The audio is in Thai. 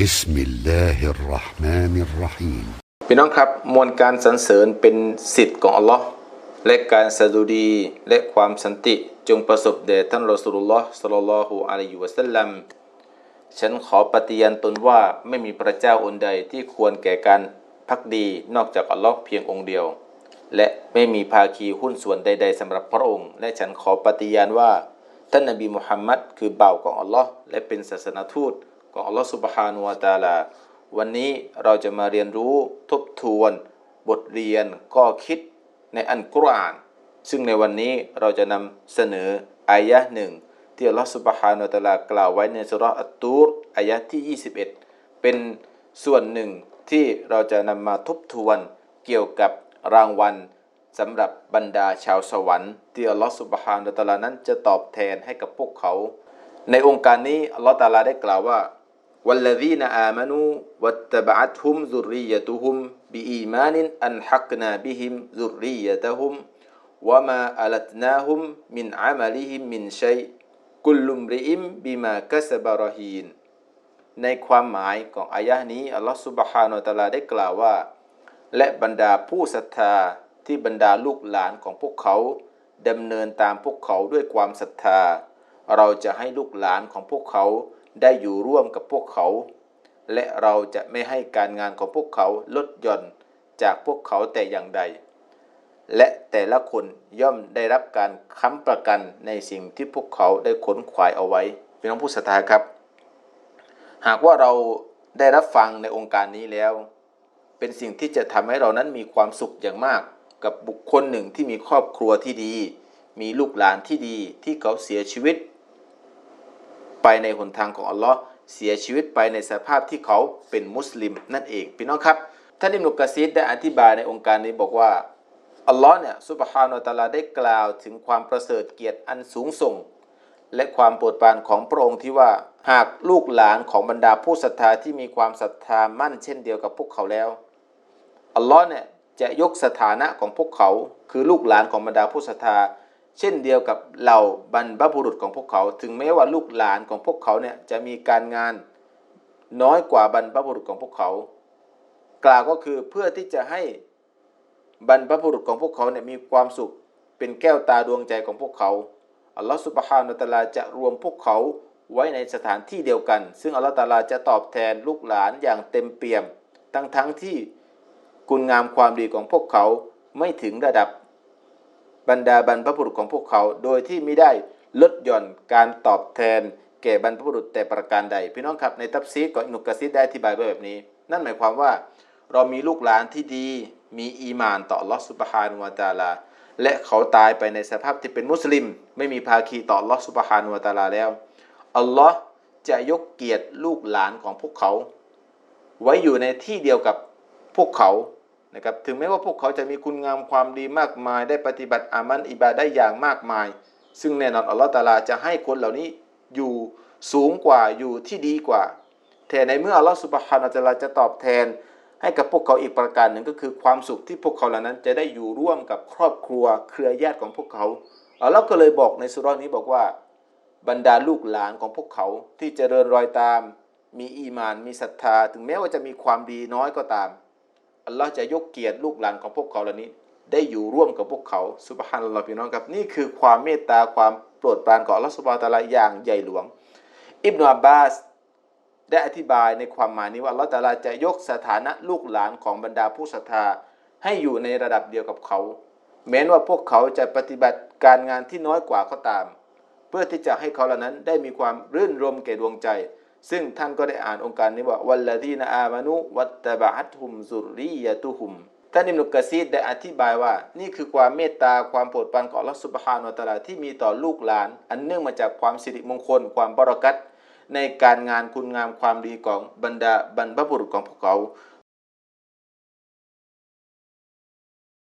بسم الله الرحمن الرحيم พี่น้องครับมวลการสรรเสริญเป็นสิทธิ์ของอัลลอฮ์และการสดุดีและความสันติจงประสบแด่ท่านรอสูลุลลอฮ์สัลลัลลอฮุอะลัยฮิวะสัลลัมฉันขอปฏิญาณตนว่าไม่มีพระเจ้าองค์ใดที่ควรแก่การพักดีนอกจากอัลลอฮ์เพียงองค์เดียว และไม่มีภาคีหุ้นส่วนใด ๆสำหรับพระองค์ และฉันขอปฏิญาณว่าท่านนบีมุฮัมมัดคือบ่าวของอัลลอฮ์และเป็นศาสนทูต ของอัลลอฮ์สุบฮานุวะตาลา วันนี้เราจะมาเรียนรู้ทบทวน บทเรียนข้อคิดในอันกุรอาน ซึ่งในวันนี้เราจะนำเสนออายะห์หนึ่งที่อัลลอฮฺสุบฮานุวะตาลากล่าวไว้ในสุรอัตตูรอายะห์ที่ 21 เป็นส่วนหนึ่งที่เราจะนำมาทบทวนเกี่ยวกับรางวัลสำหรับบรรดาชาวสวรรค์ที่อัลลอฮฺสุบฮานุตะอาลานั้นจะตอบแทนให้กับพวกเขา ในองค์การนี้อัลลอฮฺตาลาได้กล่าวว่า والذين آمنوا واتبعتهم ذريتهم بإيمان ألحقنا بهم ذريتهم وما ألتناهم من عملهم من شيء كل امرئ بما كسب رهين ในความหมายของอายะห์นี้อัลลอฮฺสุบฮานาอัลตะอาลาได้กล่าวว่า และบรรดาผู้ศรัทธาที่บรรดาลูกหลานของพวกเขาดำเนินตามพวกเขาด้วยความศรัทธา เราจะให้ลูกหลานของพวกเขา ได้อยู่ร่วมกับพวกเขา และเราจะไม่ให้การงานของพวกเขาลดหย่อนจากพวกเขาแต่อย่างใด และแต่ละคนย่อมได้รับการค้ำประกันในสิ่งที่พวกเขาได้ขนขวายเอาไว้พี่น้องผู้ศรัทธาครับ หากว่าเราได้รับฟังในองค์การนี้แล้ว เป็นสิ่งที่จะทำให้เรานั้นมีความสุขอย่างมาก กับบุคคลหนึ่งที่มีครอบครัวที่ดี มีลูกหลานที่ดีที่เขาเสียชีวิต ไปในหนทางของอัลลอฮ์เสียชีวิตไปในสภาพที่เขาเป็นมุสลิมนั่นเองพี่น้องครับท่านอิบนุกะซีดได้อธิบายในองค์การนี้บอกว่าอัลลอฮ์เนี่ยซุบฮานอตาลาได้กล่าวถึงความประเสริฐเกียรติอันสูงส่ง และความโปรดปรานของพระองค์ที่ว่าหากลูกหลานของบรรดาผู้ศรัทธาที่มีความศรัทธามั่นเช่นเดียวกับพวกเขาแล้วอัลลอฮ์เนี่ยจะยกสถานะของพวกเขา คือลูกหลานของบรรดาผู้ศรัทธา เช่นเดียวกับเหล่าบรรพบุรุษของพวกเขา ถึงแม้ว่าลูกหลานของพวกเขาเนี่ยจะมีการงานน้อยกว่าบรรพบุรุษของพวกเขา กล่าวก็คือเพื่อที่จะให้บรรพบุรุษของพวกเขาเนี่ยมีความสุขเป็นแก้วตาดวงใจของพวกเขาอัลลอฮฺสุบฮานุตะอาลาจะรวมพวกเขาไว้ในสถานที่เดียวกัน ซึ่งอัลลอฮฺตะอาลาจะตอบแทนลูกหลานอย่างเต็มเปี่ยม ทั้งทั้งที่คุณงามความดีของพวกเขาไม่ถึงระดับ บรรดาบรรพบุรุษของพวกเขา โดยที่ไม่ได้ลดหย่อนการตอบแทน แก่บรรพบุรุษแต่ประการใด พี่น้องครับในตัฟซีดของอินุกะซีได้อธิบายไว้แบบนี้ นั่นหมายความว่า เรามีลูกหลานที่ดี มีอีมานต่อลอสุบฮานุวะตาลา และเขาตายไปในสภาพที่เป็นมุสลิม ไม่มีภาคีต่อลอสุบฮานุวะตาลาแล้วอัลลอฮ์จะยกเกียรติลูกหลานของพวกเขา ไว้อยู่ในที่เดียวกับพวกเขา นะครับถึงแม้ว่าพวกเขาจะมีคุณงามความดีมากมาย ได้ปฏิบัติอามันอิบาได้อย่างมากมาย ซึ่งแน่นอนอัลลอฮฺตาลาจะให้คนเหล่านี้อยู่สูงกว่าอยู่ที่ดีกว่าแต่ในเมื่ออัลลอฮฺสุบฮานาตาลาจะตอบแทน ให้กับพวกเขาอีกประการหนึ่งก็คือความสุขที่พวกเขาเหล่านั้น จะได้อยู่ร่วมกับครอบครัวเครือญาติของพวกเขาอัลลอฮ์ก็เลยบอกในสุรานี้บอกว่าบรรดาลูกหลานของพวกเขาที่เจริญรอยตาม มีอีมาน มีศรัทธา ถึงแม้ว่าจะมีความดีน้อยก็ตาม อัลลอฮ์จะยกเกียรติลูกหลานของพวกเขาเหล่านี้ ได้อยู่ร่วมกับพวกเขาสุบฮานัลลอฮ์พี่น้องครับนี่คือความเมตตาความโปรดปรานของอัลลอฮ์สุบฮานตะอาลาอย่างใหญ่หลวง อิบนาอับบาสได้อธิบายในความหมายนี้ว่าอัลลอฮ์ตะอาลาจะยกสถานะลูกหลานของบรรดาผู้ศรัทธาให้อยู่ในระดับเดียวกับเขา แม้ว่าพวกเขาจะปฏิบัติการงานที่น้อยกว่าก็ตาม เพื่อที่จะให้เขาเหล่านั้นได้มีความรื่นรมแก่ดวงใจ ซึ่งท่านก็ได้อ่านองค์การนี้ว่าวัลลดีนอามานุวัตตบะฮัตุมซุรรียะตุหุมท่านอิมนุกะซีดได้อธิบายว่า นี่คือความเมตตาความโปรดปรานของอัลลอฮฺสุบฮานุวะตะอาลาที่มีต่อลูกหลาน อันเนื่องมาจากความสิริมงคล ความบารักัตในการงานคุณงามความดีของบรรดาบรรพบุรุษของพวกเขา